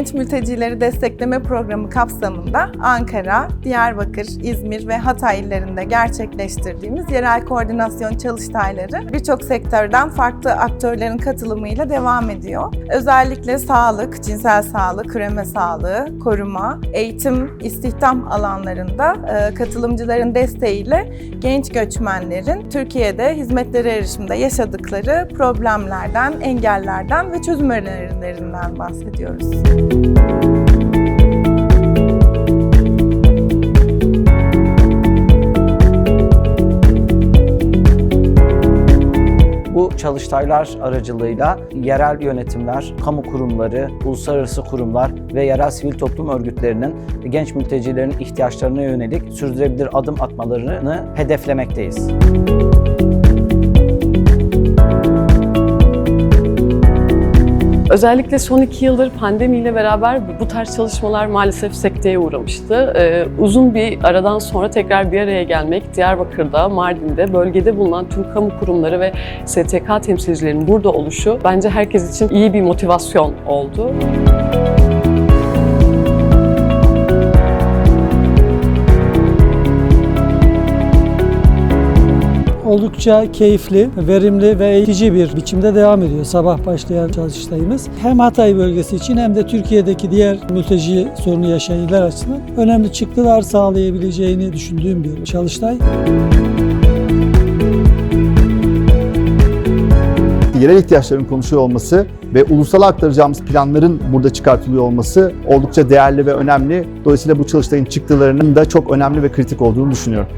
mültecileri destekleme programı kapsamında Ankara, Diyarbakır, İzmir ve Hatay illerinde gerçekleştirdiğimiz yerel koordinasyon çalıştayları birçok sektörden farklı aktörlerin katılımıyla devam ediyor. Özellikle sağlık, cinsel sağlık, üreme sağlığı, koruma, eğitim, istihdam alanlarında e, katılımcıların desteğiyle genç göçmenlerin Türkiye'de hizmetlere erişimde yaşadıkları problemlerden, engellerden ve çözüm önerilerinden bahsediyoruz. Bu çalıştaylar aracılığıyla yerel yönetimler, kamu kurumları, uluslararası kurumlar ve yerel sivil toplum örgütlerinin genç mültecilerin ihtiyaçlarına yönelik sürdürülebilir adım atmalarını hedeflemekteyiz. Özellikle son iki yıldır pandemiyle beraber bu tarz çalışmalar maalesef sekteye uğramıştı. Ee, uzun bir aradan sonra tekrar bir araya gelmek, Diyarbakır'da, Mardin'de, bölgede bulunan tüm kamu kurumları ve STK temsilcilerinin burada oluşu bence herkes için iyi bir motivasyon oldu. Oldukça keyifli, verimli ve eğitici bir biçimde devam ediyor sabah başlayan çalıştayımız. Hem Hatay bölgesi için hem de Türkiye'deki diğer mülteci sorunu yaşayan iller açısından önemli çıktılar sağlayabileceğini düşündüğüm bir çalıştay. yerel ihtiyaçların konuşuyor olması ve ulusal aktaracağımız planların burada çıkartılıyor olması oldukça değerli ve önemli. Dolayısıyla bu çalıştayın çıktılarının da çok önemli ve kritik olduğunu düşünüyorum.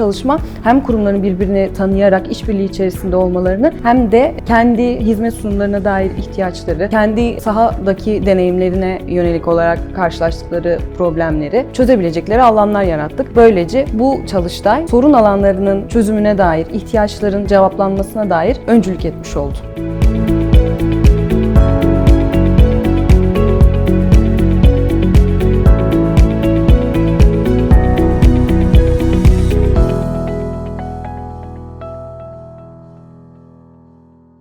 Çalışma hem kurumların birbirini tanıyarak işbirliği içerisinde olmalarını hem de kendi hizmet sunumlarına dair ihtiyaçları, kendi sahadaki deneyimlerine yönelik olarak karşılaştıkları problemleri çözebilecekleri alanlar yarattık. Böylece bu çalıştay sorun alanlarının çözümüne dair, ihtiyaçların cevaplanmasına dair öncülük etmiş oldu.